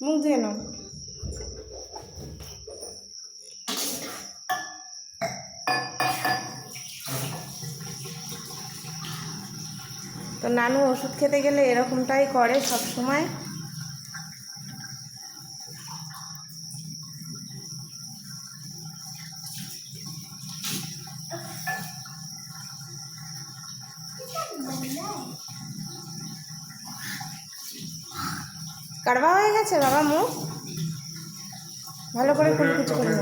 মুখ নাও তো নানু ওষুধ খেতে গেলে এরকমটাই করে সব সময় কারবা হয়ে গেছে, বাবা মুখ। ভালো করে কুলকুচ করে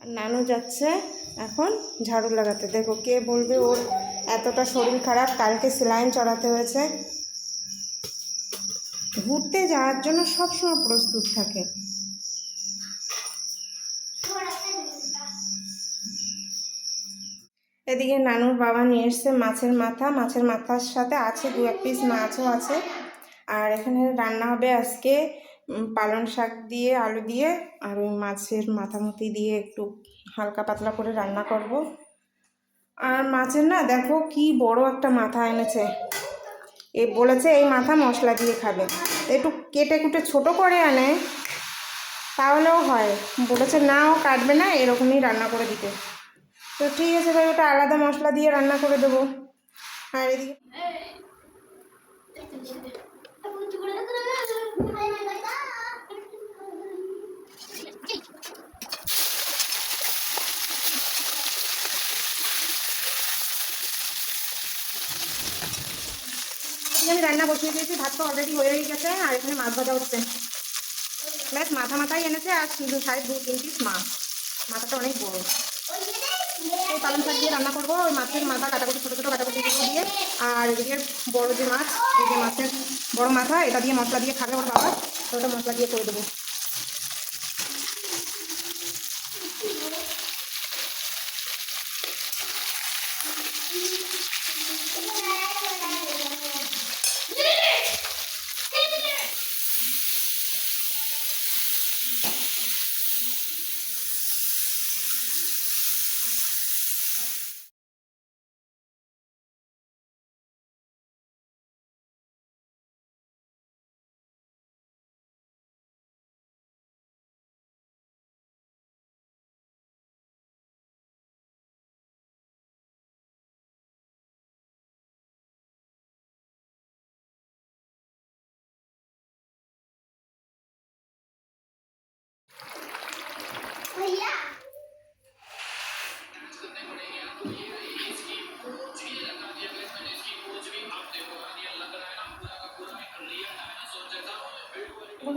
নানু যাচ্ছে এখন ঝাড়ু লাগাতে। দেখো কে বলবে, ওর এতটা শরীর খারাপ, কালকে সেলাইন চড়াতে হয়েছে। ঘুরতে যাওয়ার জন্য সবসময় প্রস্তুত থাকে। এদিকে নানুর বাবা নিয়ে এসছে মাছের মাথা। মাছের মাথার সাথে আছে দু এক পিস মাছও আছে। আর এখানে রান্না হবে আজকে পালং শাক দিয়ে আলু দিয়ে। আর ওই মাছের মাথামুতি দিয়ে একটু হালকা পাতলা করে রান্না করব। আর মাছের না, দেখো কি বড় একটা মাথা এনেছে। এ বলেছে এই মাথা মশলা দিয়ে খাবে। একটু কেটে কুটে ছোট করে আনে, তাহলেও হয়। বলেছে, না, ও কাটবে না, এরকমই রান্না করে দিতে। তো ঠিক আছে তাই ওটা আলাদা মশলা দিয়ে রান্না করে দেবো। আর এদিকে এখানে আমি রান্না বসিয়ে দিয়েছি, ভাত তো অলরেডি হয়েই গেছে, আর এখানে মাছ ভাজা হচ্ছে। ব্যাস, মাথা মাথায় এনেছে, আর শুধু সাড়ে দু, তিন পিস মাছ। মাথাটা অনেক বড়। এই পালং শাক দিয়ে রান্না করব, ওই মাছের মাথা কাটাকুটি, ছোটো ছোটো কাটাকুটি দিয়ে। আর এদিকে বড় যে মাছ, এই যে মাছের বড় মাথা, এটা দিয়ে মশলা দিয়ে খাবে ওর বাবা, তো ওটা মশলা দিয়ে করে দেবো।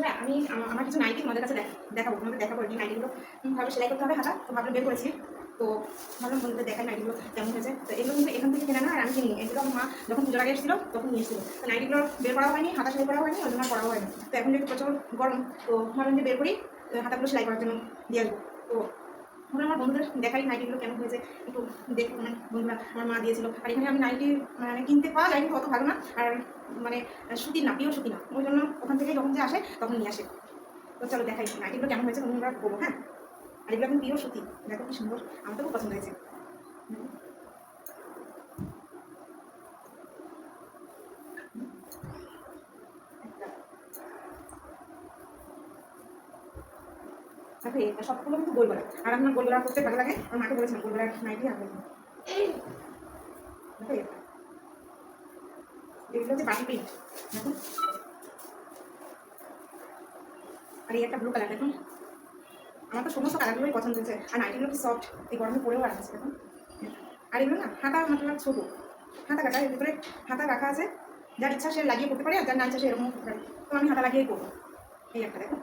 বন্ধুরা আমি আমার কিছু নাইটি তোমাদের কাছে দেখাবো, তোমাদের দেখাবো এই নাইটিগুলো। ভাবে সেলাই করতে হবে হাতা, তো ভাবলাম বের করেছি। তো ভাবলাম বন্ধুদের দেখাই নাইটিগুলো কেমন হয়েছে। তো এগুলো কিন্তু এখান থেকে কেনা না, আর আমি কিনি এগুলো আমার মা যখন পুজোর আগে এসেছিল, তখন নিয়ে এসেছিল তো নাইটিগুলো বের করা হয়নি, হাতা সেলাই করা হয়নি, ওই জন্য করা হয়নি। তো এখন যেহেতু প্রচুর গরম, তো ভাবলাম যে বের করি হাতাগুলো সেলাই করার জন্য দিয়ে আসব। তো আমরা আমার বন্ধুদের দেখাই নাইটিগুলো কেমন হয়েছে, একটু দেখো মানে বন্ধুরা, আমার মা দিয়েছিল। আর এখানে আমি নাইটি মানে কিনতে পাওয়া যায় কিন্তু অত ভালো না, আর মানে সুতি না পিও সুতি না। ওই জন্য ওখান থেকে যখন যে আসে, তখন নিয়ে আসে। তো চলো দেখাই নাইটিগুলো কেমন হয়েছে তোমরা করব হ্যাঁ? আর এগুলো এখন পিও সুতি, দেখো কি সুন্দর আমার তো খুব পছন্দ হয়েছে। এটা সবগুলো কিন্তু গোল আর আমার গোল করতে ভালো লাগে আমার মাকে বলেছিলাম গোল নাইটি দেখো এগুলো হচ্ছে বাটি প্রিন্ট দেখুন আর এই একটা ব্লু কালার দেখুন আমার তো সমস্ত কালারগুলোই পছন্দ হয়েছে। আর নাইটিগুলো কি সফট এই গরমে পরেও আর আছে দেখুন আর এগুলো না, হাতা মাত্রা ছোটো। হাতা কাটা, এর ভিতরে হাতা রাখা আছে। যার ইচ্ছা সে লাগিয়ে করতে পারে, আর যার না ইচ্ছা সে এরকম করতে পারে। তো আমি হাতা লাগিয়েই করব। এই একটা, দেখো।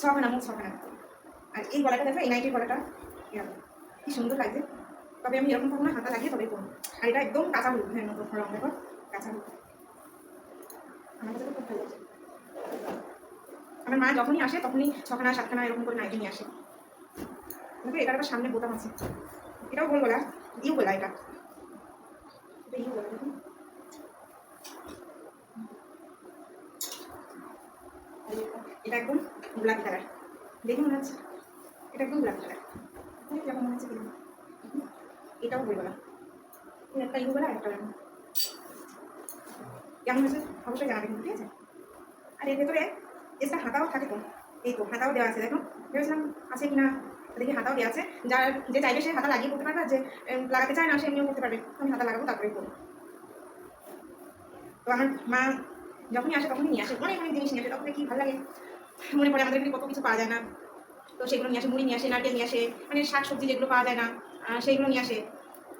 ছখানা মোট ছখানা আর এই গলাটা দেখো, এই নাইটির গলাটা, এরকম। কি সুন্দর লাগছে। তবে আমি এরকম কখনো হাতা লাগিয়ে তবে করব আর এটা একদম কাঁচা হলুদ হ্যাঁ মতো রং দেখো, কাঁচা হলুদ আমার মা যখনই আসে, তখনই ছখানা, সাতখানা এরকম করে নাইটি নিয়ে আসে। দেখো, এটার আবার সামনে বোতাম আছে। এটাও গোল গলা, ইউ গলা এটা। এটা ইউ গলা, দেখুন। এটা একদম গোলাপি কালার? দেখে মনে হচ্ছে? এটা একদম গোলাপি কালার? কেমন মনে হচ্ছে এটাও বই বলা একটা ইগো বলা একটা কেমন হয়েছে? অবশ্যই জানাবেন, ঠিক আছে? আর এর ভেতরে এক্সট্রা হাতাও থাকে তো এই তো, হাতাও দেওয়া আছে দেখো ভেবেছিলাম আছে কি না দেখি হাতাও দেওয়া আছে। যার যে চাইবে সে হাতা লাগিয়ে করতে পারবে, আর যে লাগাতে চায় না, সে এমনিও করতে পারবে। আমি হাতা লাগাবো, তারপরে করব। তো আমার মা যখনই আসে, তখনই নিয়ে আসে। অনেক অনেক জিনিস নিয়ে আসে, তখন কি ভালো লাগে। মনে পড়ে আমাদের এখানে কত কিছু পাওয়া যায় না। তো সেগুলো নিয়ে আসে, মুড়ি নিয়ে আসে, নারকেল নিয়ে আসে মানে শাক সবজি যেগুলো পাওয়া যায় না সেইগুলো নিয়ে আসে।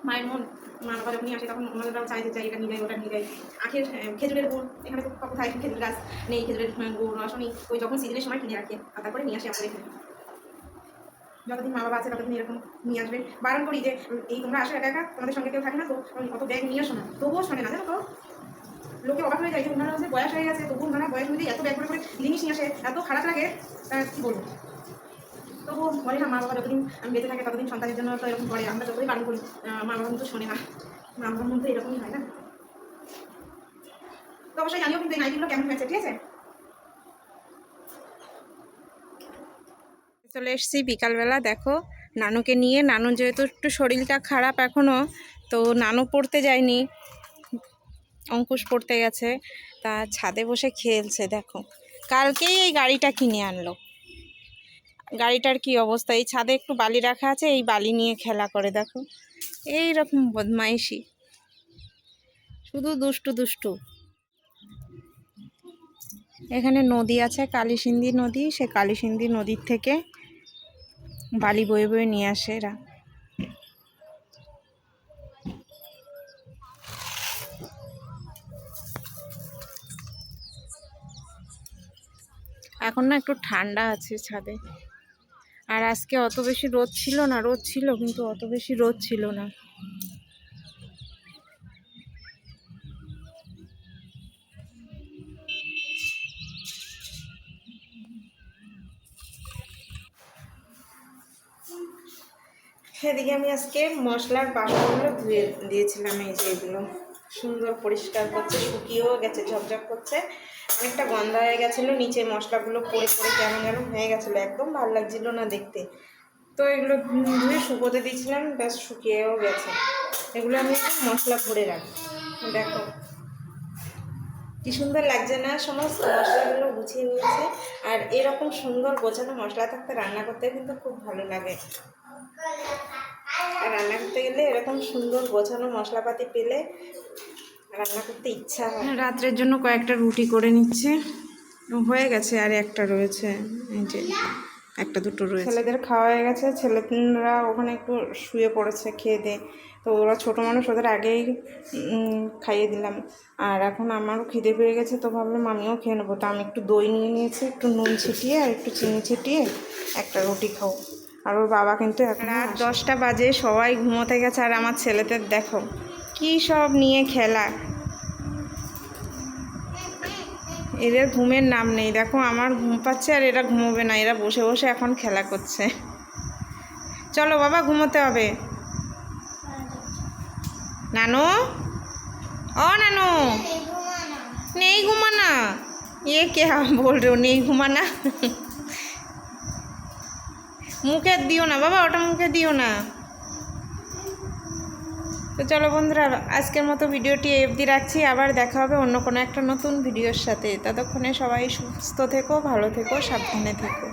মায়ের মন, মা বাবা যখন নিয়ে আসে তখন ওনারাও চাই যে চাই এটা নিয়ে যাই, ওটা নিয়ে যাই। আখের খেজুরের গুড়, এখানে তো কোথায় খেজুর গাছ। নেই, খেজুরের গুড় রসনি ওই যখন সিজনের সময় কিনে রাখে আর তারপরে নিয়ে আসে আমাদের এখানে। যতদিন মা বাবা আছে, ততদিন এরকম নিয়ে আসবে। বারণ করি যে এই তোমরা আসো একা একা, তোমাদের সঙ্গে কেউ থাকে না তো অত ব্যাগ নিয়ে আসো না। তবুও শোনে না, জানো তো? লোকে অবাক হয়ে যায় যে ওনারা হচ্ছে বয়স হয়ে গেছে, তবু ওনারা বয়স অনুযায়ী এত ব্যাগ করে জিনিস নিয়ে আসে, এত খারাপ লাগে, তা কি বলব? তবু বলে না মা বাবা যতদিন আমি বেঁচে থাকে, ততদিন সন্তানের জন্য তো এরকম করে, আমরা যতদিন বারণ করি মা বাবা কিন্তু শোনে না। মা বাবার মধ্যে এরকমই হয় না। তো অবশ্যই জানিও কিন্তু এই নাইটগুলো কেমন হয়েছে, ঠিক আছে? চলে এসেছি বিকালবেলা, দেখো, নানুকে নিয়ে। নানু যেহেতু একটু শরীরটা খারাপ এখনও তো নানু পড়তে যায়নি। অঙ্কুশ পড়তে গেছে, তা ছাদে বসে খেলছে, দেখো। কালকেই এই গাড়িটা কিনে আনলো। গাড়িটার কি অবস্থা? এই ছাদে একটু বালি রাখা আছে, এই বালি নিয়ে খেলা করে, দেখো। এই রকম বদমাইশি। শুধু দুষ্টু দুষ্টু। এখানে নদী আছে কালিসিন্ধি নদী। সে কালিসিন্ধি নদীর থেকে বালি বয়ে বয়ে নিয়ে আসে এরা। এখন না একটু ঠান্ডা আছে ছাদে। আর আজকে অত বেশি রোদ ছিল না, রোদ ছিল কিন্তু অত বেশি রোদ ছিল না। এদিকে আমি আজকে মশলার বাসনগুলো ধুয়ে দিয়েছিলাম এই যে এগুলো। সুন্দর পরিষ্কার করছে, শুকিয়েও গেছে, ঝকঝক করছে। অনেকটা গন্ধ হয়ে গেছিল নিচে মশলাগুলো পড়ে পড়ে কেমন যেন হয়ে গেছিল, একদম ভালো লাগছিল না দেখতে। তো এগুলো ধুয়ে শুকোতে দিয়েছিলাম, ব্যাস শুকিয়েও গেছে। এগুলো আমি মশলা ভরে রাখি দেখো। কি সুন্দর লাগছে না, সমস্ত মশলাগুলো গুছিয়ে নিয়েছে। আর এরকম সুন্দর গোছানো মশলা থাকতে রান্না করতে কিন্তু খুব ভালো লাগে। আর রান্না করতে গেলে এরকম সুন্দর গোছানো মশলাপাতি পেলে রান্না করতে ইচ্ছা হয়। রাত্রের জন্য কয়েকটা রুটি করে নিচ্ছে। হয়ে গেছে আর একটা রয়েছে। এই যে একটা দুটো রয়েছে। ছেলেদের খাওয়া হয়ে গেছে। ছেলেরা ওখানে একটু শুয়ে পড়েছে খেয়ে দে তো ওরা ছোটো মানুষ ওদের আগেই খাইয়ে দিলাম। আর এখন আমারও খিদে পেয়ে গেছে তো ভাবলাম আমিও খেয়ে নেব। তো আমি একটু দই নিয়ে নিয়েছি একটু নুন ছিটিয়ে আর একটু চিনি ছিটিয়ে একটা রুটি খাও আর ওর বাবা কিন্তু রাত দশটা বাজে সবাই ঘুমোতে গেছে আর আমার ছেলেদের দেখো কি সব নিয়ে খেলা। এদের ঘুমের নাম নেই দেখো আমার ঘুম পাচ্ছে আর এরা ঘুমোবে না এরা বসে বসে এখন খেলা করছে। চলো বাবা ঘুমোতে হবে। নানু? ও নানু! নেই ঘুমানা। ইয়ে কে বল নেই ঘুমানা? মুখে দিও না, বাবা, ওটা মুখে দিও না। তো চলো বন্ধুরা, আজকের মতো ভিডিওটি এফদি রাখছি, আবার দেখা হবে অন্য কোনো একটা নতুন ভিডিওর সাথে। ততক্ষণে সবাই সুস্থ থেকো, ভালো থেকো, সাবধানে থেকো।